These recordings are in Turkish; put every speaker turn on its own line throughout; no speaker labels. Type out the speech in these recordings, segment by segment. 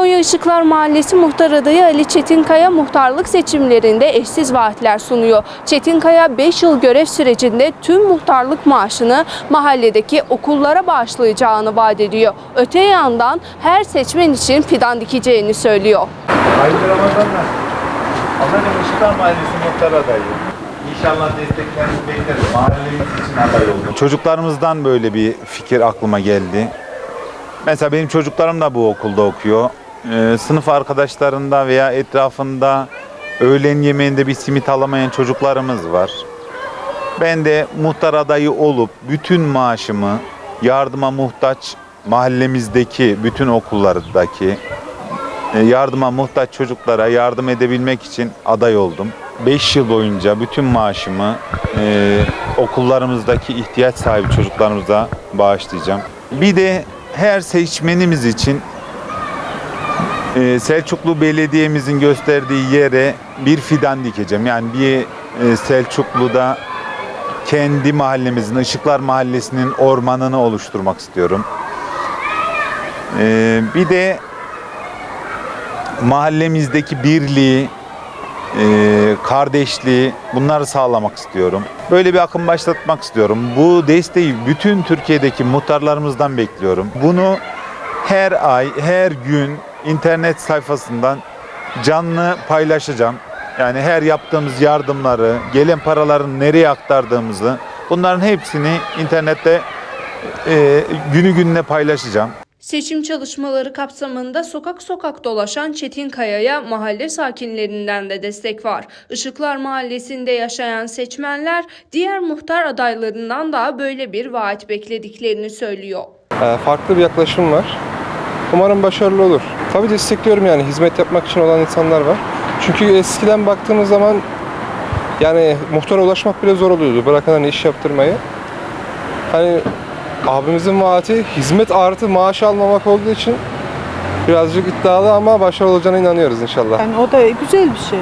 Konya Işıklar Mahallesi muhtar adayı Ali Çetinkaya muhtarlık seçimlerinde eşsiz vaatler sunuyor. Çetinkaya 5 yıl görev sürecinde tüm muhtarlık maaşını mahalledeki okullara bağışlayacağını vaat ediyor. Öte yandan her seçmen için fidan dikeceğini söylüyor.
Hayırlı Ramazanlar. Anladım Işıklar Mahallesi muhtar adayı. İnşallah desteklerinizi bekleriz. Mahallemiz için aday oldum. Çocuklarımızdan böyle bir fikir aklıma geldi. Mesela benim çocuklarım da bu okulda okuyor. Ee, sınıf arkadaşlarında veya etrafında öğlen yemeğinde bir simit alamayan çocuklarımız var. Ben de muhtar adayı olup bütün maaşımı yardıma muhtaç mahallemizdeki bütün okullardaki e, yardıma muhtaç çocuklara yardım edebilmek için aday oldum. 5 yıl boyunca bütün maaşımı e, okullarımızdaki ihtiyaç sahibi çocuklarımıza bağışlayacağım. Bir de her seçmenimiz için e, Selçuklu Belediye'mizin gösterdiği yere bir fidan dikeceğim. Yani bir e, Selçuklu'da kendi mahallemizin, Işıklar Mahallesi'nin ormanını oluşturmak istiyorum. E, bir de mahallemizdeki birliği, e, kardeşliği bunları sağlamak istiyorum. Böyle bir akım başlatmak istiyorum. Bu desteği bütün Türkiye'deki muhtarlarımızdan bekliyorum. Bunu her ay, her gün internet sayfasından canlı paylaşacağım. Yani her yaptığımız yardımları, gelen paraların nereye aktardığımızı bunların hepsini internette e, günü gününe paylaşacağım.
Seçim çalışmaları kapsamında sokak sokak dolaşan Çetin Kaya'ya mahalle sakinlerinden de destek var. Işıklar Mahallesi'nde yaşayan seçmenler diğer muhtar adaylarından da böyle bir vaat beklediklerini söylüyor.
Ee, farklı bir yaklaşım var. Umarım başarılı olur. Tabii destekliyorum yani hizmet yapmak için olan insanlar var. Çünkü eskiden baktığımız zaman yani muhtara ulaşmak bile zor oluyordu. Bırakın hani iş yaptırmayı. Hani abimizin vaati hizmet artı maaş almamak olduğu için birazcık iddialı ama başarılı olacağına inanıyoruz inşallah.
Yani o da güzel bir şey.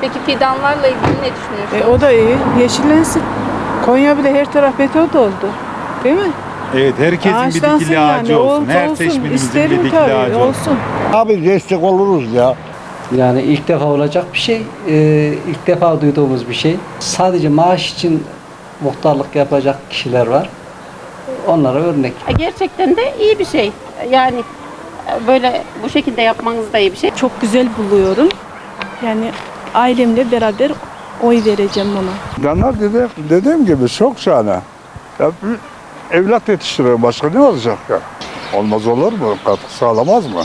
Peki fidanlarla ilgili ne düşünüyorsunuz?
E, o da iyi. Yeşillensin. Konya bile her taraf beton doldu. Değil mi?
Evet herkesin
Ağaçlansın
bir dikili ağacı
yani.
olsun.
Olsun,
Her
olsun.
seçmenimizin bir
İsterim
dikili
tabii,
ağacı olsun.
olsun.
Abi destek oluruz ya.
Yani ilk defa olacak bir şey, ee, ilk defa duyduğumuz bir şey. Sadece maaş için muhtarlık yapacak kişiler var. Onlara örnek.
Gerçekten de iyi bir şey. Yani böyle bu şekilde yapmanız da iyi bir şey.
çok güzel buluyorum. Yani ailemle beraber oy vereceğim ona.
Canlar dedi, dediğim gibi çok şahane. Ya bir evlat yetiştiriyor başka ne olacak ya? Olmaz olur mu? Katkı sağlamaz mı?